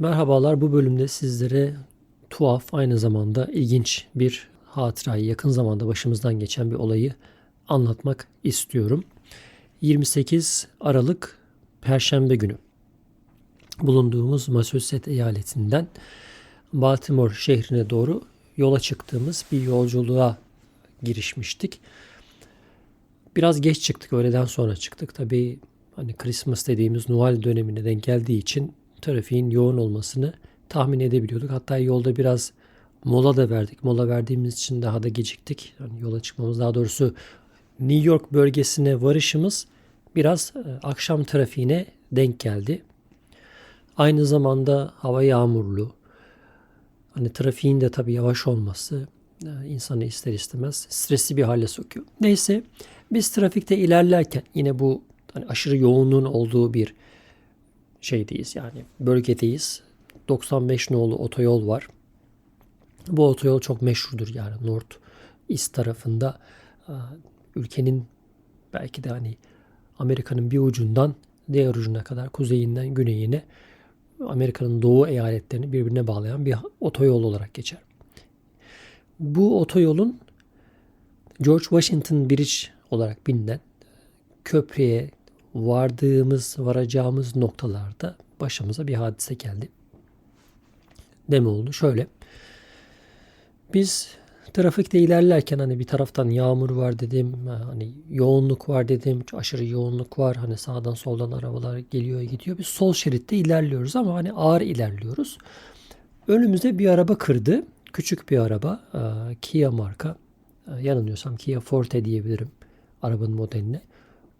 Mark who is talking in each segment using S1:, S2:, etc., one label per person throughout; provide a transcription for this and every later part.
S1: Merhabalar bu bölümde sizlere tuhaf aynı zamanda ilginç bir hatırayı yakın zamanda başımızdan geçen bir olayı anlatmak istiyorum. 28 Aralık Perşembe günü bulunduğumuz Massachusetts eyaletinden Baltimore şehrine doğru yola çıktığımız bir yolculuğa girişmiştik. Biraz geç çıktık, öğleden sonra çıktık. Tabii hani Christmas dediğimiz Noel dönemine denk geldiği için trafiğin yoğun olmasını tahmin edebiliyorduk. Hatta yolda biraz mola da verdik. Mola verdiğimiz için daha da geciktik. Yani yola çıkmamız daha doğrusu New York bölgesine varışımız biraz e, akşam trafiğine denk geldi. Aynı zamanda hava yağmurlu. Hani trafiğin de tabii yavaş olması e, insanı ister istemez stresli bir hale sokuyor. Neyse biz trafikte ilerlerken yine bu hani aşırı yoğunluğun olduğu bir şeydeyiz yani bölgedeyiz. 95 nolu otoyol var. Bu otoyol çok meşhurdur yani North East tarafında ülkenin belki de hani Amerika'nın bir ucundan diğer ucuna kadar kuzeyinden güneyine Amerika'nın doğu eyaletlerini birbirine bağlayan bir otoyol olarak geçer. Bu otoyolun George Washington Bridge olarak bilinen köprüye vardığımız, varacağımız noktalarda başımıza bir hadise geldi. Ne mi oldu? Şöyle. Biz trafikte ilerlerken hani bir taraftan yağmur var dedim, hani yoğunluk var dedim, aşırı yoğunluk var. Hani sağdan soldan arabalar geliyor gidiyor. Biz sol şeritte ilerliyoruz ama hani ağır ilerliyoruz. Önümüzde bir araba kırdı. Küçük bir araba. Kia marka. Yanılmıyorsam Kia Forte diyebilirim arabanın modeline.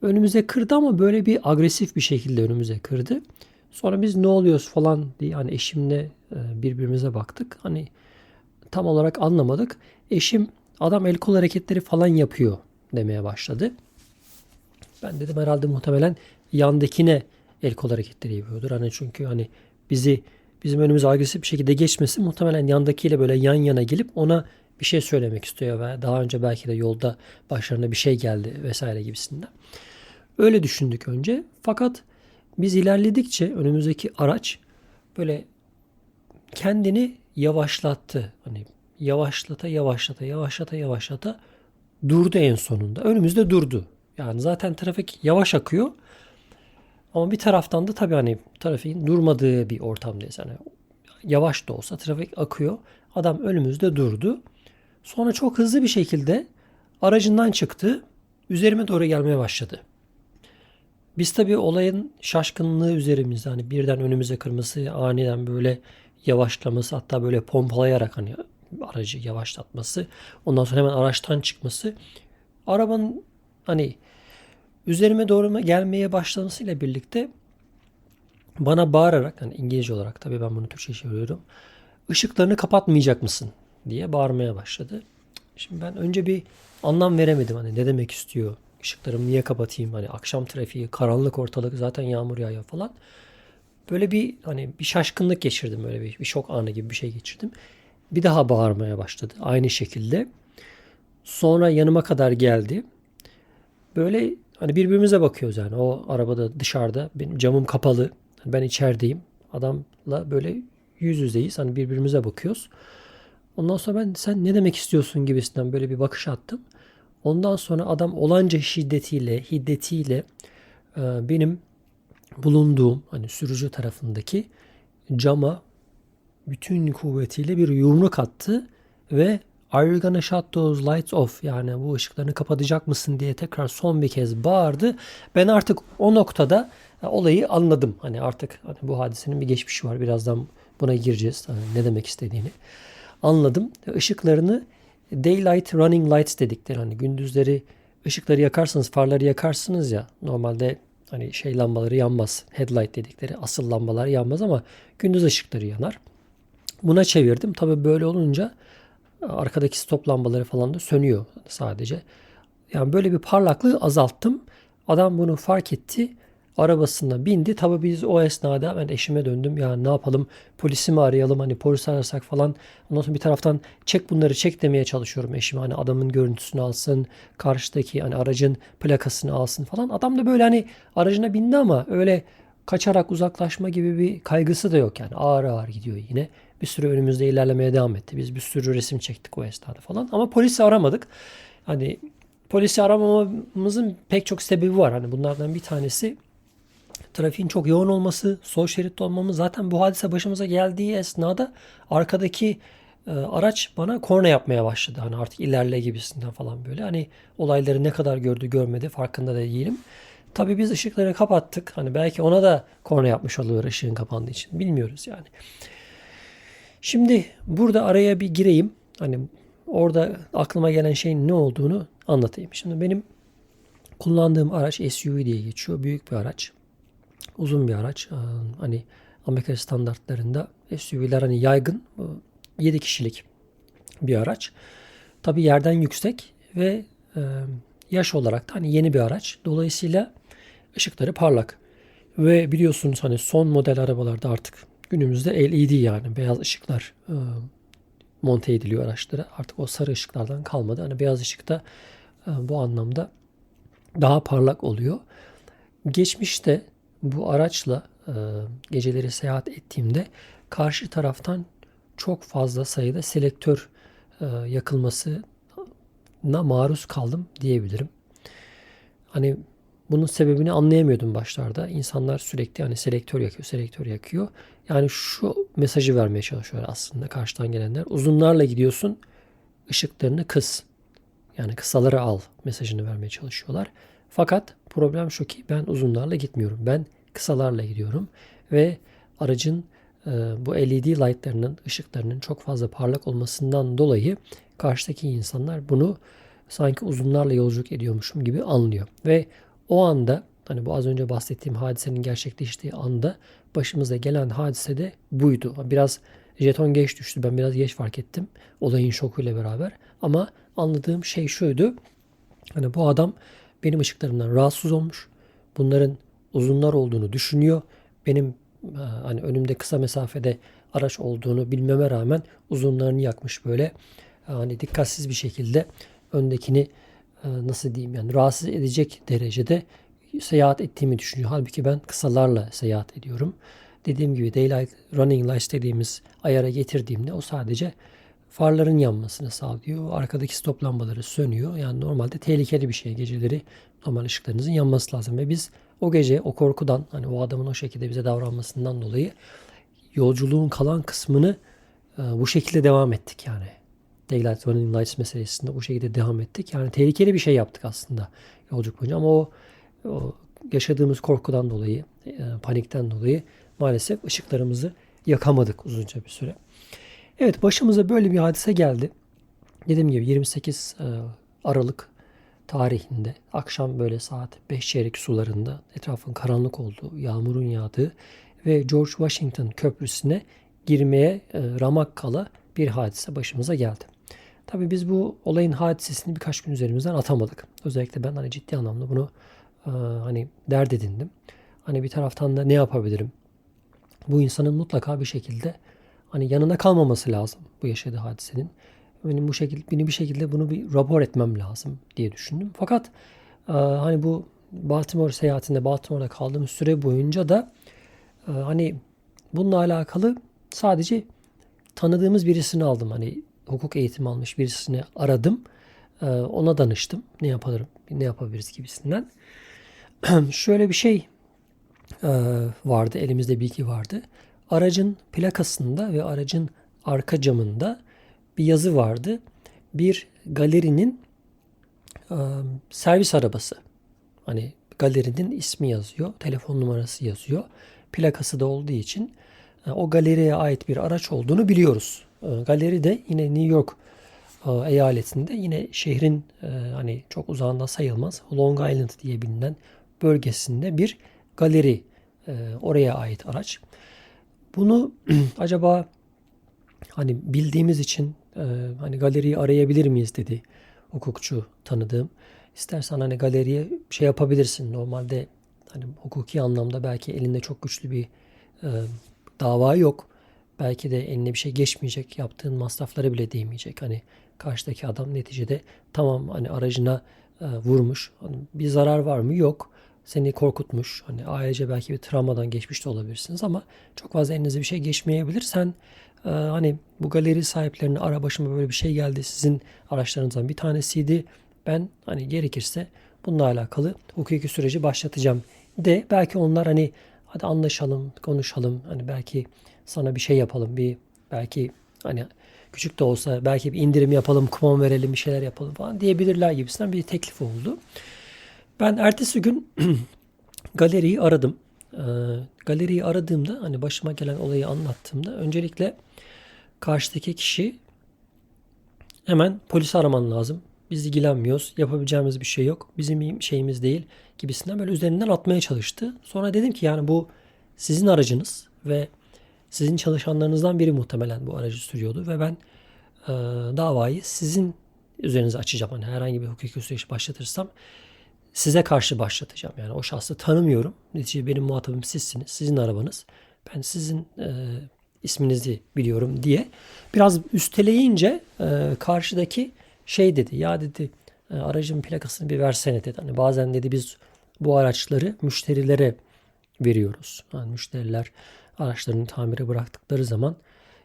S1: Önümüze kırdı ama böyle bir agresif bir şekilde önümüze kırdı. Sonra biz ne oluyoruz falan diye hani eşimle birbirimize baktık. Hani tam olarak anlamadık. Eşim adam el kol hareketleri falan yapıyor demeye başladı. Ben dedim herhalde muhtemelen yandakine el kol hareketleri yapıyordur. Hani çünkü hani bizi bizim önümüze agresif bir şekilde geçmesi muhtemelen yandakiyle böyle yan yana gelip ona bir şey söylemek istiyor ve daha önce belki de yolda başlarına bir şey geldi vesaire gibisinden. Öyle düşündük önce. Fakat biz ilerledikçe önümüzdeki araç böyle kendini yavaşlattı. Hani yavaşlata yavaşlata yavaşlata yavaşlata durdu en sonunda. Önümüzde durdu. Yani zaten trafik yavaş akıyor. Ama bir taraftan da tabii hani trafiğin durmadığı bir ortamdayız. Yani yavaş da olsa trafik akıyor. Adam önümüzde durdu. Sonra çok hızlı bir şekilde aracından çıktı. Üzerime doğru gelmeye başladı. Biz tabii olayın şaşkınlığı üzerimizde hani birden önümüze kırması, aniden böyle yavaşlaması hatta böyle pompalayarak hani aracı yavaşlatması, ondan sonra hemen araçtan çıkması arabanın hani üzerime doğru gelmeye başlamasıyla birlikte bana bağırarak hani İngilizce olarak tabii ben bunu Türkçe çeviriyorum. Işıklarını kapatmayacak mısın diye bağırmaya başladı. Şimdi ben önce bir anlam veremedim hani ne demek istiyor Işıklarımı niye kapatayım? Hani akşam trafiği, karanlık ortalık zaten yağmur yağıyor falan. Böyle bir hani bir şaşkınlık geçirdim böyle bir, bir şok anı gibi bir şey geçirdim. Bir daha bağırmaya başladı aynı şekilde. Sonra yanıma kadar geldi. Böyle hani birbirimize bakıyoruz yani. O arabada dışarıda benim camım kapalı. Ben içerideyim. Adamla böyle yüz yüzeyiz. Hani birbirimize bakıyoruz. Ondan sonra ben sen ne demek istiyorsun gibisinden böyle bir bakış attım. Ondan sonra adam olanca şiddetiyle, hiddetiyle e, benim bulunduğum hani sürücü tarafındaki cama bütün kuvvetiyle bir yumruk attı ve Are you gonna shut those lights off? Yani bu ışıklarını kapatacak mısın diye tekrar son bir kez bağırdı. Ben artık o noktada e, olayı anladım. Hani artık hani bu hadisenin bir geçmişi var. Birazdan buna gireceğiz. Hani ne demek istediğini anladım. Işıklarını daylight running lights dedikleri hani gündüzleri ışıkları yakarsınız, farları yakarsınız ya. Normalde hani şey lambaları yanmaz. Headlight dedikleri asıl lambalar yanmaz ama gündüz ışıkları yanar. Buna çevirdim. Tabi böyle olunca arkadaki stop lambaları falan da sönüyor sadece. Yani böyle bir parlaklığı azalttım. Adam bunu fark etti arabasına bindi. Tabi biz o esnada ben eşime döndüm. Ya ne yapalım polisi mi arayalım hani polis arasak falan. Ondan sonra bir taraftan çek bunları çek demeye çalışıyorum eşime. Hani adamın görüntüsünü alsın. Karşıdaki hani aracın plakasını alsın falan. Adam da böyle hani aracına bindi ama öyle kaçarak uzaklaşma gibi bir kaygısı da yok yani. Ağır ağır gidiyor yine. Bir sürü önümüzde ilerlemeye devam etti. Biz bir sürü resim çektik o esnada falan. Ama polisi aramadık. Hani polisi aramamamızın pek çok sebebi var. Hani bunlardan bir tanesi trafiğin çok yoğun olması, sol şeritte olmamız. Zaten bu hadise başımıza geldiği esnada arkadaki e, araç bana korna yapmaya başladı. Hani artık ilerle gibisinden falan böyle. Hani olayları ne kadar gördü görmedi farkında da değilim. Tabii biz ışıkları kapattık. Hani belki ona da korna yapmış oluyor ışığın kapandığı için. Bilmiyoruz yani. Şimdi burada araya bir gireyim. Hani orada aklıma gelen şeyin ne olduğunu anlatayım. Şimdi benim kullandığım araç SUV diye geçiyor. Büyük bir araç. Uzun bir araç. Ee, Hani Amerika standartlarında SUV'ler hani yaygın. 7 kişilik bir araç. Tabii yerden yüksek ve e, yaş olarak da hani yeni bir araç. Dolayısıyla ışıkları parlak. Ve biliyorsunuz hani son model arabalarda artık günümüzde LED yani beyaz ışıklar e, monte ediliyor araçlara. Artık o sarı ışıklardan kalmadı. Hani beyaz ışık da e, bu anlamda daha parlak oluyor. Geçmişte bu araçla e, geceleri seyahat ettiğimde karşı taraftan çok fazla sayıda selektör e, yakılmasına maruz kaldım diyebilirim. Hani bunun sebebini anlayamıyordum başlarda. İnsanlar sürekli hani selektör yakıyor, selektör yakıyor. Yani şu mesajı vermeye çalışıyor aslında karşıdan gelenler. Uzunlarla gidiyorsun, ışıklarını kıs. Yani kısaları al mesajını vermeye çalışıyorlar. Fakat problem şu ki ben uzunlarla gitmiyorum. Ben kısalarla gidiyorum ve aracın e, bu LED lightlarının ışıklarının çok fazla parlak olmasından dolayı karşıdaki insanlar bunu sanki uzunlarla yolculuk ediyormuşum gibi anlıyor. Ve o anda hani bu az önce bahsettiğim hadisenin gerçekleştiği anda başımıza gelen hadise de buydu. Biraz jeton geç düştü. Ben biraz geç fark ettim olayın şokuyla beraber. Ama anladığım şey şuydu. Hani bu adam benim ışıklarımdan rahatsız olmuş. Bunların uzunlar olduğunu düşünüyor. Benim e, hani önümde kısa mesafede araç olduğunu bilmeme rağmen uzunlarını yakmış böyle. E, hani dikkatsiz bir şekilde öndekini e, nasıl diyeyim yani rahatsız edecek derecede seyahat ettiğimi düşünüyor. Halbuki ben kısalarla seyahat ediyorum. Dediğim gibi daylight running lights dediğimiz ayara getirdiğimde o sadece farların yanmasını sağlıyor. Arkadaki stop lambaları sönüyor. Yani normalde tehlikeli bir şey. Geceleri normal ışıklarınızın yanması lazım. Ve biz o gece o korkudan hani o adamın o şekilde bize davranmasından dolayı yolculuğun kalan kısmını e, bu şekilde devam ettik yani. Daylight Running Lights meselesinde bu şekilde devam ettik. Yani tehlikeli bir şey yaptık aslında yolculuk boyunca ama o, o yaşadığımız korkudan dolayı, e, panikten dolayı maalesef ışıklarımızı yakamadık uzunca bir süre. Evet başımıza böyle bir hadise geldi. Dediğim gibi 28 e, Aralık tarihinde akşam böyle saat 5 çeyrek sularında etrafın karanlık olduğu, yağmurun yağdığı ve George Washington Köprüsü'ne girmeye e, ramak kala bir hadise başımıza geldi. Tabii biz bu olayın hadisesini birkaç gün üzerimizden atamadık. Özellikle ben hani ciddi anlamda bunu e, hani dert edindim. Hani bir taraftan da ne yapabilirim? Bu insanın mutlaka bir şekilde hani yanına kalmaması lazım bu yaşadığı hadisenin. Benim bu şekilde beni bir şekilde bunu bir rapor etmem lazım diye düşündüm. Fakat e, hani bu Baltimore seyahatinde Baltimore'da kaldığım süre boyunca da e, hani bununla alakalı sadece tanıdığımız birisini aldım. Hani hukuk eğitimi almış birisini aradım. E, ona danıştım. Ne yapalım, ne yapabiliriz gibisinden. Şöyle bir şey e, vardı, elimizde bilgi vardı. Aracın plakasında ve aracın arka camında bir yazı vardı. Bir galerinin servis arabası. Hani galerinin ismi yazıyor, telefon numarası yazıyor. Plakası da olduğu için o galeriye ait bir araç olduğunu biliyoruz. Galeri de yine New York eyaletinde yine şehrin hani çok uzağında sayılmaz Long Island diye bilinen bölgesinde bir galeri oraya ait araç. Bunu acaba hani bildiğimiz için e, hani galeriyi arayabilir miyiz dedi hukukçu tanıdığım. İstersen hani galeriye şey yapabilirsin. Normalde hani hukuki anlamda belki elinde çok güçlü bir e, dava yok. Belki de eline bir şey geçmeyecek. Yaptığın masrafları bile değmeyecek. Hani karşıdaki adam neticede tamam hani aracına e, vurmuş. Hani bir zarar var mı? Yok. Seni korkutmuş. Hani ailece belki bir travmadan geçmiş de olabilirsiniz ama çok fazla elinize bir şey geçmeyebilir. Sen e, hani bu galeri sahiplerini ara başıma böyle bir şey geldi. Sizin araçlarınızdan bir tanesiydi. Ben hani gerekirse bununla alakalı hukuki süreci başlatacağım de belki onlar hani hadi anlaşalım, konuşalım. Hani belki sana bir şey yapalım. Bir belki hani küçük de olsa belki bir indirim yapalım, kupon verelim, bir şeyler yapalım falan diyebilirler gibisinden bir teklif oldu. Ben ertesi gün galeriyi aradım. Ee, galeriyi aradığımda hani başıma gelen olayı anlattığımda öncelikle karşıdaki kişi hemen polisi araman lazım. Biz ilgilenmiyoruz. Yapabileceğimiz bir şey yok. Bizim şeyimiz değil gibisinden böyle üzerinden atmaya çalıştı. Sonra dedim ki yani bu sizin aracınız ve sizin çalışanlarınızdan biri muhtemelen bu aracı sürüyordu ve ben e, davayı sizin üzerinize açacağım. Hani herhangi bir hukuki süreç başlatırsam size karşı başlatacağım. Yani o şahsı tanımıyorum. Neticede benim muhatabım sizsiniz. Sizin arabanız. Ben sizin e, isminizi biliyorum diye biraz üsteleyince e, karşıdaki şey dedi. Ya dedi e, aracın plakasını bir versene dedi. Hani bazen dedi biz bu araçları müşterilere veriyoruz. Yani müşteriler araçlarını tamire bıraktıkları zaman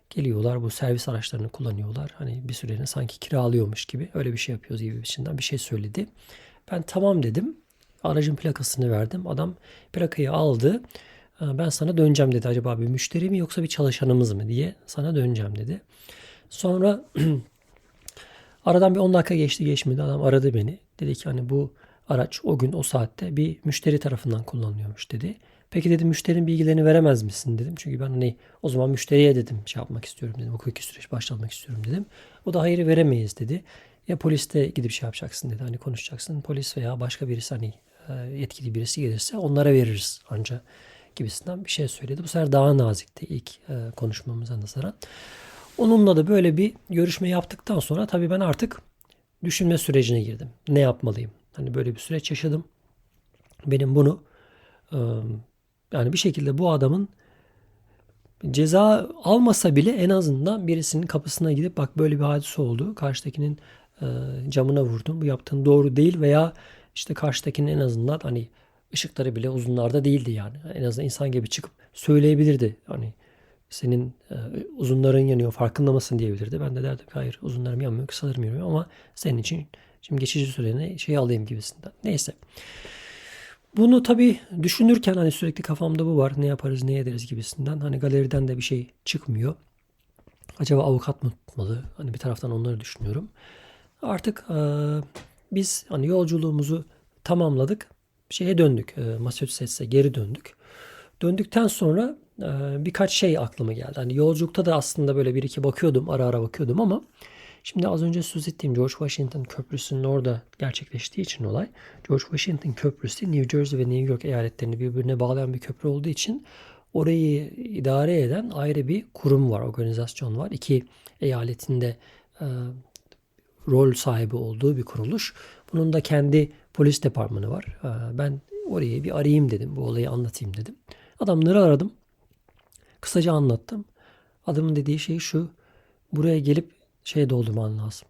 S1: geliyorlar bu servis araçlarını kullanıyorlar. Hani bir süreliğine sanki kiralıyormuş gibi öyle bir şey yapıyoruz gibi içinden bir şey söyledi. Ben tamam dedim. Aracın plakasını verdim. Adam plakayı aldı. Ben sana döneceğim dedi. Acaba bir müşteri mi yoksa bir çalışanımız mı diye sana döneceğim dedi. Sonra aradan bir 10 dakika geçti geçmedi. Adam aradı beni. Dedi ki hani bu araç o gün o saatte bir müşteri tarafından kullanılıyormuş dedi. Peki dedim müşterinin bilgilerini veremez misin dedim. Çünkü ben hani o zaman müşteriye dedim şey yapmak istiyorum dedim. Hukuki süreç başlatmak istiyorum dedim. O da hayır veremeyiz dedi. Ya poliste gidip şey yapacaksın dedi. Hani konuşacaksın. Polis veya başka birisi hani e, yetkili birisi gelirse onlara veririz anca gibisinden bir şey söyledi. Bu sefer daha nazikti ilk e, konuşmamıza nazaran. Onunla da böyle bir görüşme yaptıktan sonra tabii ben artık düşünme sürecine girdim. Ne yapmalıyım? Hani böyle bir süreç yaşadım. Benim bunu e, yani bir şekilde bu adamın ceza almasa bile en azından birisinin kapısına gidip bak böyle bir hadise oldu. Karşıdakinin e, camına vurdun. Bu yaptığın doğru değil veya işte karşıdakinin en azından hani ışıkları bile uzunlarda değildi yani. En azından insan gibi çıkıp söyleyebilirdi. Hani senin e, uzunların yanıyor farkında mısın diyebilirdi. Ben de derdim hayır uzunlarım yanmıyor kısalarım yanıyor ama senin için şimdi geçici sürene şey alayım gibisinden. Neyse. Bunu tabii düşünürken hani sürekli kafamda bu var. Ne yaparız ne ederiz gibisinden. Hani galeriden de bir şey çıkmıyor. Acaba avukat mı tutmalı? Hani bir taraftan onları düşünüyorum. Artık e, biz hani yolculuğumuzu tamamladık. Şeye döndük. E, Massachusetts'e geri döndük. Döndükten sonra e, birkaç şey aklıma geldi. Hani yolculukta da aslında böyle bir iki bakıyordum. Ara ara bakıyordum ama Şimdi az önce söz ettiğim George Washington Köprüsü'nün orada gerçekleştiği için olay. George Washington Köprüsü New Jersey ve New York eyaletlerini birbirine bağlayan bir köprü olduğu için orayı idare eden ayrı bir kurum var, organizasyon var. İki eyaletinde rol sahibi olduğu bir kuruluş. Bunun da kendi polis departmanı var. E, ben orayı bir arayayım dedim. Bu olayı anlatayım dedim. Adamları aradım. Kısaca anlattım. Adamın dediği şey şu. Buraya gelip şey doldurman lazım.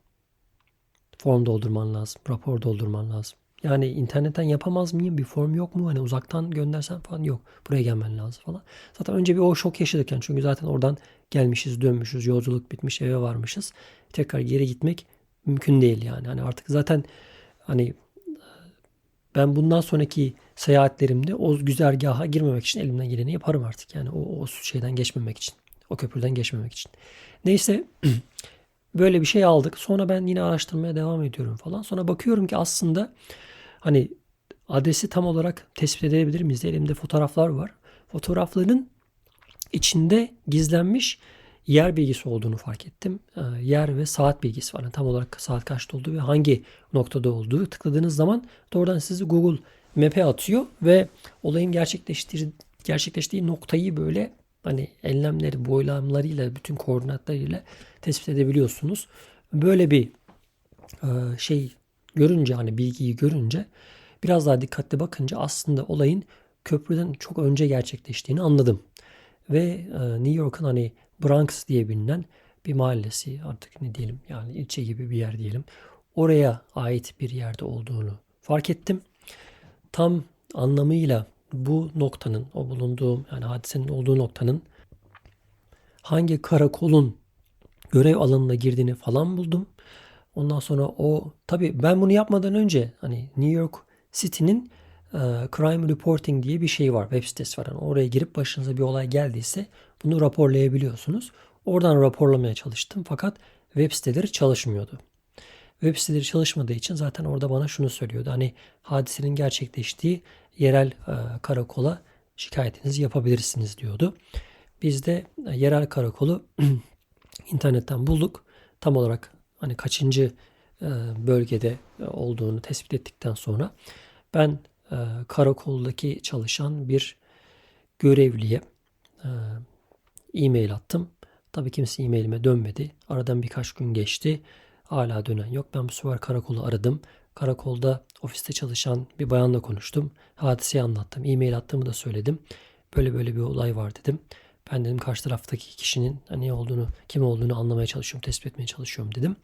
S1: Form doldurman lazım. Rapor doldurman lazım. Yani internetten yapamaz mıyım? Bir form yok mu? Hani uzaktan göndersen falan yok. Buraya gelmen lazım falan. Zaten önce bir o şok yaşadık yani. Çünkü zaten oradan gelmişiz, dönmüşüz. Yolculuk bitmiş, eve varmışız. Tekrar geri gitmek mümkün değil yani. Hani artık zaten hani ben bundan sonraki seyahatlerimde o güzergaha girmemek için elimden geleni yaparım artık. Yani o, o şeyden geçmemek için. O köprüden geçmemek için. Neyse Böyle bir şey aldık. Sonra ben yine araştırmaya devam ediyorum falan. Sonra bakıyorum ki aslında hani adresi tam olarak tespit edebilir miyiz? Elimde fotoğraflar var. Fotoğrafların içinde gizlenmiş yer bilgisi olduğunu fark ettim. Ee, yer ve saat bilgisi var. Yani tam olarak saat kaçta olduğu ve hangi noktada olduğu tıkladığınız zaman doğrudan sizi Google Map'e atıyor ve olayın gerçekleştiği, gerçekleştiği noktayı böyle hani enlemleri, boylamlarıyla, bütün koordinatlarıyla tespit edebiliyorsunuz. Böyle bir e, şey görünce hani bilgiyi görünce biraz daha dikkatli bakınca aslında olayın köprüden çok önce gerçekleştiğini anladım. Ve e, New York'un hani Bronx diye bilinen bir mahallesi artık ne diyelim yani ilçe gibi bir yer diyelim. Oraya ait bir yerde olduğunu fark ettim. Tam anlamıyla bu noktanın, o bulunduğum yani hadisenin olduğu noktanın hangi karakolun görev alanına girdiğini falan buldum. Ondan sonra o tabii ben bunu yapmadan önce hani New York City'nin e, Crime Reporting diye bir şey var. Web sitesi var. Yani oraya girip başınıza bir olay geldiyse bunu raporlayabiliyorsunuz. Oradan raporlamaya çalıştım fakat web siteleri çalışmıyordu. Web siteleri çalışmadığı için zaten orada bana şunu söylüyordu. Hani hadisenin gerçekleştiği yerel e, karakola şikayetinizi yapabilirsiniz diyordu. Biz de e, yerel karakolu internetten bulduk. Tam olarak hani kaçıncı e, bölgede olduğunu tespit ettikten sonra ben karakoldaki çalışan bir görevliye e-mail attım. Tabii kimse e-mailime dönmedi. Aradan birkaç gün geçti. Hala dönen yok. Ben bu sefer karakolu aradım. Karakolda ofiste çalışan bir bayanla konuştum. Hadiseyi anlattım. E-mail attığımı da söyledim. Böyle böyle bir olay var dedim. Ben dedim karşı taraftaki kişinin ne olduğunu, kim olduğunu anlamaya çalışıyorum, tespit etmeye çalışıyorum dedim.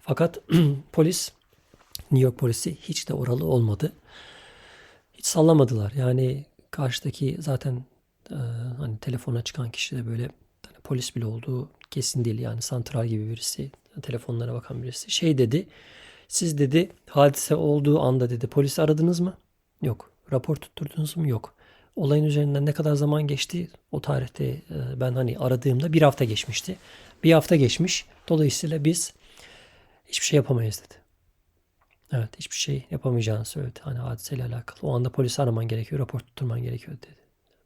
S1: Fakat polis, New York polisi hiç de oralı olmadı. Hiç sallamadılar. Yani karşıdaki zaten e, hani telefona çıkan kişi de böyle hani polis bile olduğu kesin değil. Yani santral gibi birisi, telefonlara bakan birisi. Şey dedi, siz dedi hadise olduğu anda dedi polisi aradınız mı? Yok. Rapor tutturdunuz mu? Yok. Olayın üzerinden ne kadar zaman geçti? O tarihte e, ben hani aradığımda bir hafta geçmişti. Bir hafta geçmiş. Dolayısıyla biz hiçbir şey yapamayız dedi. Evet hiçbir şey yapamayacağını söyledi. Hani hadiseyle alakalı. O anda polisi araman gerekiyor, rapor tutturman gerekiyor dedi.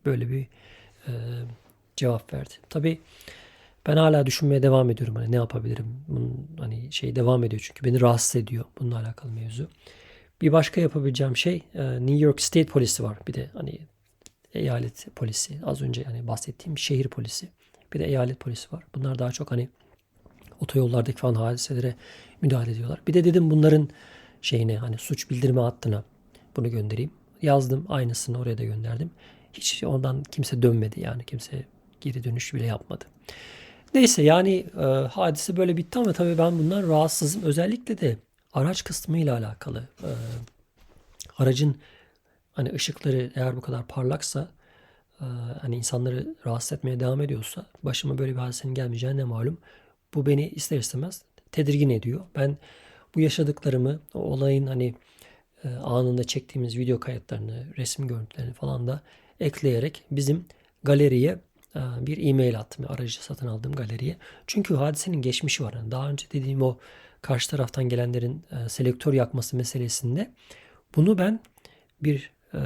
S1: Böyle bir e, cevap verdi. Tabii ben hala düşünmeye devam ediyorum. Hani ne yapabilirim? Bunun hani şey devam ediyor çünkü beni rahatsız ediyor bununla alakalı mevzu. Bir başka yapabileceğim şey e, New York State polisi var. Bir de hani eyalet polisi. Az önce hani bahsettiğim şehir polisi. Bir de eyalet polisi var. Bunlar daha çok hani otoyollardaki falan hadiselere müdahale ediyorlar. Bir de dedim bunların şeyine hani suç bildirme hattına bunu göndereyim. Yazdım aynısını oraya da gönderdim. Hiç ondan kimse dönmedi yani kimse geri dönüş bile yapmadı. Neyse yani e, hadise böyle bitti ama tabii ben bundan rahatsızım. Özellikle de araç kısmıyla alakalı. E, aracın hani ışıkları eğer bu kadar parlaksa e, hani insanları rahatsız etmeye devam ediyorsa başıma böyle bir hadisenin gelmeyeceği ne malum. Bu beni ister istemez tedirgin ediyor. Ben bu yaşadıklarımı olayın hani e, anında çektiğimiz video kayıtlarını, resim görüntülerini falan da ekleyerek bizim galeriye e, bir e-mail attım. Aracı satın aldığım galeriye. Çünkü hadisenin geçmişi var. Yani daha önce dediğim o karşı taraftan gelenlerin e, selektör yakması meselesinde bunu ben bir e,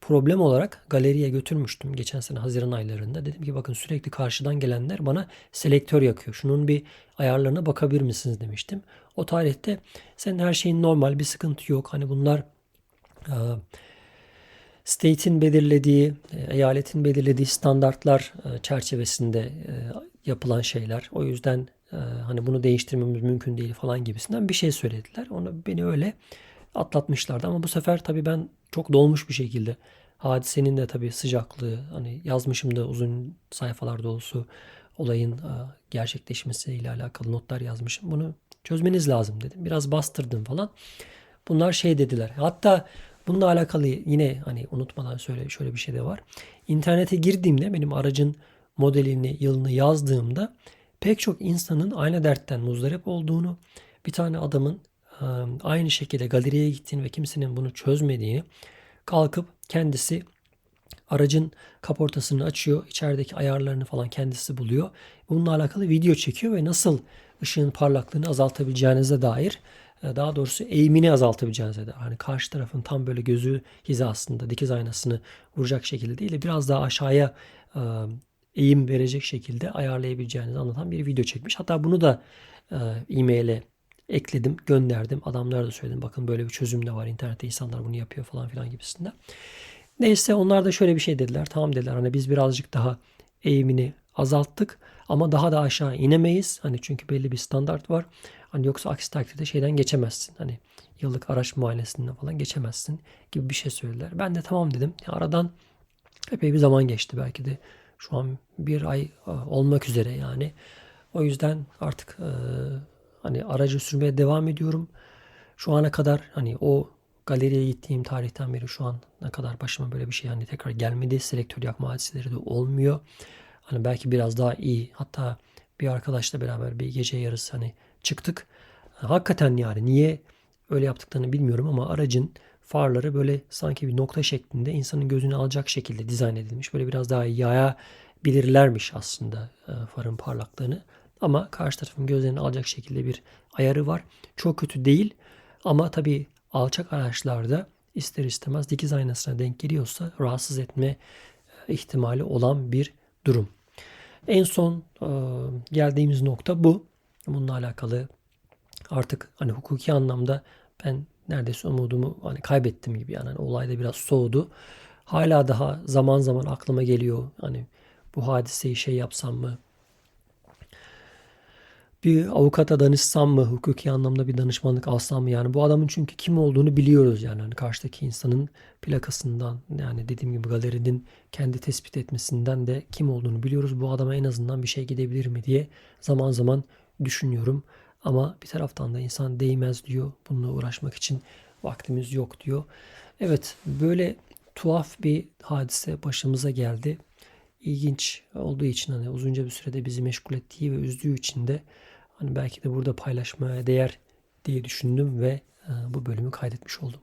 S1: problem olarak galeriye götürmüştüm geçen sene Haziran aylarında. Dedim ki bakın sürekli karşıdan gelenler bana selektör yakıyor. Şunun bir ayarlarına bakabilir misiniz demiştim. O tarihte senin her şeyin normal bir sıkıntı yok. Hani bunlar state'in belirlediği, e, eyaletin belirlediği standartlar e, çerçevesinde e, yapılan şeyler. O yüzden hani bunu değiştirmemiz mümkün değil falan gibisinden bir şey söylediler. Onu beni öyle atlatmışlardı ama bu sefer tabii ben çok dolmuş bir şekilde hadisenin de tabii sıcaklığı hani yazmışım da uzun sayfalar dolusu olayın gerçekleşmesiyle alakalı notlar yazmışım. Bunu çözmeniz lazım dedim. Biraz bastırdım falan. Bunlar şey dediler. Hatta bununla alakalı yine hani unutmadan söyle şöyle bir şey de var. İnternete girdiğimde benim aracın modelini, yılını yazdığımda pek çok insanın aynı dertten muzdarip olduğunu, bir tane adamın aynı şekilde galeriye gittiğini ve kimsenin bunu çözmediğini kalkıp kendisi aracın kaportasını açıyor. içerideki ayarlarını falan kendisi buluyor. Bununla alakalı video çekiyor ve nasıl ışığın parlaklığını azaltabileceğinize dair daha doğrusu eğimini azaltabileceğinize dair. Hani karşı tarafın tam böyle gözü hizasında dikiz aynasını vuracak şekilde değil de biraz daha aşağıya eğim verecek şekilde ayarlayabileceğinizi anlatan bir video çekmiş. Hatta bunu da e-mail'e ekledim, gönderdim. Adamlara da söyledim. Bakın böyle bir çözüm de var. İnternette insanlar bunu yapıyor falan filan gibisinden. Neyse onlar da şöyle bir şey dediler. Tamam dediler. Hani biz birazcık daha eğimini azalttık ama daha da aşağı inemeyiz. Hani çünkü belli bir standart var. Hani yoksa aksi takdirde şeyden geçemezsin. Hani yıllık araç muayenesinden falan geçemezsin gibi bir şey söylediler. Ben de tamam dedim. Aradan epey bir zaman geçti belki de şu an bir ay e, olmak üzere yani. O yüzden artık e, Hani aracı sürmeye devam ediyorum. Şu ana kadar hani o galeriye gittiğim tarihten beri şu an ne kadar başıma böyle bir şey hani tekrar gelmedi. Selektör yakma hadiseleri de olmuyor. Hani belki biraz daha iyi. Hatta bir arkadaşla beraber bir gece yarısı hani çıktık. Hakikaten yani niye öyle yaptıklarını bilmiyorum ama aracın farları böyle sanki bir nokta şeklinde insanın gözünü alacak şekilde dizayn edilmiş. Böyle biraz daha yayabilirlermiş aslında e, farın parlaklığını. Ama karşı tarafın gözlerini alacak şekilde bir ayarı var. Çok kötü değil ama tabii alçak araçlarda ister istemez dikiz aynasına denk geliyorsa rahatsız etme e, ihtimali olan bir durum. En son e, geldiğimiz nokta bu. Bununla alakalı artık hani hukuki anlamda ben neredeyse umudumu hani kaybettim gibi yani hani olay da biraz soğudu. Hala daha zaman zaman aklıma geliyor hani bu hadiseyi şey yapsam mı bir avukata danışsam mı, hukuki anlamda bir danışmanlık alsam mı? Yani bu adamın çünkü kim olduğunu biliyoruz yani. Hani karşıdaki insanın plakasından yani dediğim gibi galerinin kendi tespit etmesinden de kim olduğunu biliyoruz. Bu adama en azından bir şey gidebilir mi diye zaman zaman düşünüyorum. Ama bir taraftan da insan değmez diyor. Bununla uğraşmak için vaktimiz yok diyor. Evet böyle tuhaf bir hadise başımıza geldi. İlginç olduğu için hani uzunca bir sürede bizi meşgul ettiği ve üzdüğü için de hani belki de burada paylaşmaya değer diye düşündüm ve e, bu bölümü kaydetmiş oldum.